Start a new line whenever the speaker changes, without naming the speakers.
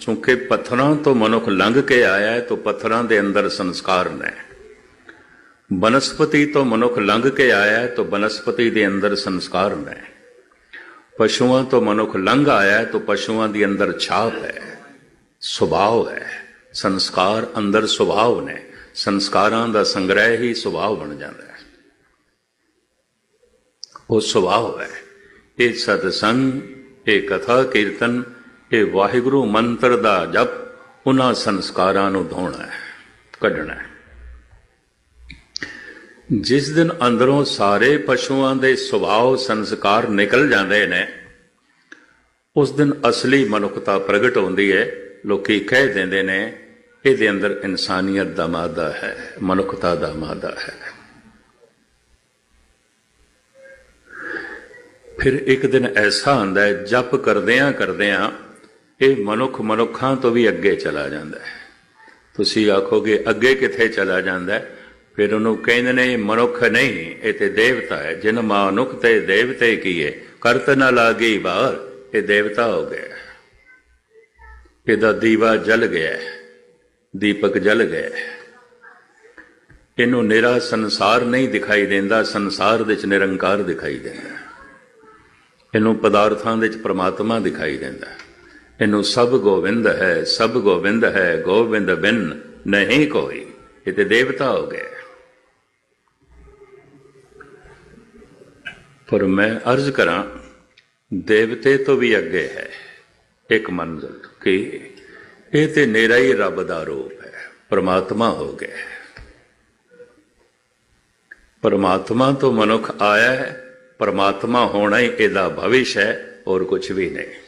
ਚूंकि ਪੱਥਰਾਂ ਤੋਂ ਮਨੁੱਖ ਲੰਘ ਕੇ ਆਇਆ ਹੈ, ਤਾਂ ਪੱਥਰਾਂ ਦੇ ਅੰਦਰ ਸੰਸਕਾਰ ਨੇ। ਬਨਸਪਤੀ ਤੋਂ ਮਨੁੱਖ ਲੰਘ ਕੇ ਆਇਆ ਹੈ, ਤਾਂ ਬਨਸਪਤੀ ਦੇ ਅੰਦਰ ਸੰਸਕਾਰ ਨੇ। ਪਸ਼ੂਆਂ ਤੋਂ ਮਨੁੱਖ ਲੰਘ ਆਇਆ ਹੈ, ਤਾਂ ਪਸ਼ੂਆਂ ਦੇ ਅੰਦਰ ਛਾਪ ਹੈ, ਸੁਭਾਅ ਹੈ। ਸੰਸਕਾਰ ਅੰਦਰ ਸੁਭਾਅ ਨੇ। ਸੰਸਕਾਰਾਂ ਦਾ ਸੰਗ੍ਰਹਿ ਹੀ ਸੁਭਾਅ ਬਣ ਜਾਂਦਾ ਹੈ। ਉਹ ਸੁਭਾਅ ਹੈ। ਇਹ ਸਤਸੰਗ, ਇਹ ਕਥਾ, ਕੀਰਤਨ ਇਹ ਵਾਹਿਗੁਰੂ ਮੰਤਰ ਦਾ ਜਪ ਉਹਨਾਂ ਸੰਸਕਾਰਾਂ ਨੂੰ ਧੋਣਾ ਹੈ, ਕੱਢਣਾ ਹੈ। ਜਿਸ ਦਿਨ ਅੰਦਰੋਂ ਸਾਰੇ ਪਸ਼ੂਆਂ ਦੇ ਸੁਭਾਅ ਸੰਸਕਾਰ ਨਿਕਲ ਜਾਂਦੇ ਨੇ, ਉਸ ਦਿਨ ਅਸਲੀ ਮਨੁੱਖਤਾ ਪ੍ਰਗਟ ਹੁੰਦੀ ਹੈ। ਲੋਕੀ ਕਹਿ ਦਿੰਦੇ ਨੇ, ਇਹਦੇ ਅੰਦਰ ਇਨਸਾਨੀਅਤ ਦਾ ਮਾਦਾ ਹੈ, ਮਨੁੱਖਤਾ ਦਾ ਮਾਦਾ ਹੈ। ਫਿਰ ਇੱਕ ਦਿਨ ਐਸਾ ਆਂਦਾ ਹੈ, ਜਪ ਕਰਦਿਆਂ ਕਰਦਿਆਂ ਇਹ ਮਨੁੱਖ ਮਨੁੱਖਾਂ ਤੋਂ ਵੀ ਅੱਗੇ ਚਲਾ ਜਾਂਦਾ ਹੈ। ਤੁਸੀਂ ਆਖੋਗੇ, ਅੱਗੇ ਕਿੱਥੇ ਚਲਾ ਜਾਂਦਾ ਫਿਰ ਉਹਨੂੰ ਕਹਿੰਦੇ ਨੇ ਮਨੁੱਖ ਨਹੀਂ, ਇਹ ਤੇ ਦੇਵਤਾ ਹੈ। ਜਿਨ ਮਨੁੱਖ ਤੇ ਦੇਵਤੇ ਕੀਏ ਕਰਤ ਨਾ ਲਾਗੀ ਬਾਹਰ, ਇਹ ਦੇਵਤਾ ਹੋ ਗਿਆ ਇਹਦਾ ਦੀਵਾ ਜਲ ਗਿਆ ਦੀਪਕ ਜਲ ਗਿਆ ਇਹਨੂੰ ਨਿਰਾ ਸੰਸਾਰ ਨਹੀਂ ਦਿਖਾਈ ਦਿੰਦਾ, ਸੰਸਾਰ ਵਿੱਚ ਨਿਰੰਕਾਰ ਦਿਖਾਈ ਦਿੰਦਾ ਇਹਨੂੰ ਪਦਾਰਥਾਂ ਵਿੱਚ ਪ੍ਰਮਾਤਮਾ ਦਿਖਾਈ ਦਿੰਦਾ ਇਹਨੂੰ ਸਭ ਗੋਵਿੰਦ ਹੈ, ਸਭ ਗੋਵਿੰਦ ਹੈ, ਗੋਵਿੰਦ ਬਿਨ ਨਹੀਂ ਕੋਈ, ਇਹ ਤੇ ਦੇਵਤਾ ਹੋ ਗਏ। ਪਰ ਮੈਂ ਅਰਜ਼ ਕਰਾਂ, ਦੇਵਤੇ ਤੋਂ ਵੀ ਅੱਗੇ ਹੈ, ਇੱਕ ਮੰਜ਼ਲ ਕਿ ਇਹ ਤੇ ਨੇਰਾ ਹੀ ਰੱਬ ਦਾ ਰੂਪ ਹੈ, ਪਰਮਾਤਮਾ ਹੋ ਗਿਆ ਪਰਮਾਤਮਾ ਤੋਂ ਮਨੁੱਖ ਆਇਆ ਹੈ, ਪਰਮਾਤਮਾ ਹੋਣਾ ਹੀ ਇਹਦਾ ਭਵਿਸ਼ ਹੈ ਔਰ ਕੁਝ ਵੀ ਨਹੀਂ।